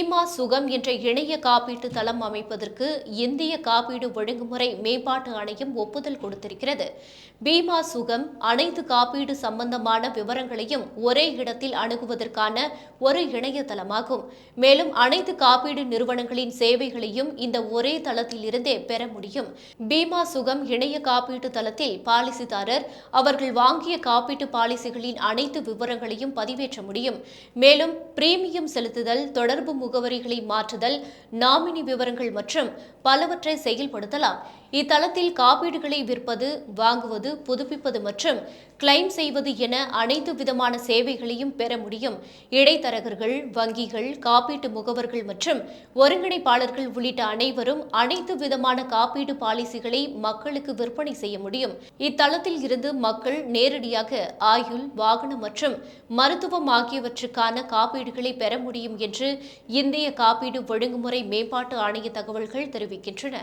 பீமா சுகம் என்ற இணைய காப்பீட்டு தளம் அமைப்பதற்கு இந்திய காப்பீடு ஒழுங்குமுறை மேம்பாட்டு ஆணையம் ஒப்புதல் கொடுத்திருக்கிறது. பீமா சுகம் அனைத்து காப்பீடு சம்பந்தமான விவரங்களையும் ஒரே இடத்தில் அணுகுவதற்கான ஒரு இணையதளமாகும். மேலும் அனைத்து காப்பீடு நிறுவனங்களின் சேவைகளையும் இந்த ஒரே தளத்திலிருந்தே பெற முடியும். பீமா சுகம் இணைய காப்பீட்டு தளத்தில் பாலிசிதாரர் அவர்கள் வாங்கிய காப்பீட்டு பாலிசிகளின் அனைத்து விவரங்களையும் பதிவேற்ற முடியும். மேலும் பிரீமியம் செலுத்துதல் தொடர்பு முகவரிகளை மாற்றுதல் நாமினி விவரங்கள் மற்றும் பலவற்றை செயல்படுத்தலாம். இத்தளத்தில் காப்பீடுகளை விற்பது வாங்குவது புதுப்பிப்பது மற்றும் கிளைம் செய்வது என அனைத்து விதமான சேவைகளையும் பெற முடியும். இடைத்தரகர்கள் வங்கிகள் காப்பீட்டு முகவர்கள் மற்றும் ஒருங்கிணைப்பாளர்கள் உள்ளிட்ட அனைவரும் அனைத்து விதமான காப்பீடு பாலிசிகளை மக்களுக்கு விற்பனை செய்ய முடியும். இத்தளத்தில் இருந்து மக்கள் நேரடியாக ஆயுள் வாகனம் மற்றும் மருத்துவம் ஆகியவற்றுக்கான காப்பீடுகளை பெற முடியும் என்று இந்திய காப்பீடு ஒழுங்குமுறை மேம்பாட்டு ஆணைய தகவல்கள் தெரிவிக்கின்றன.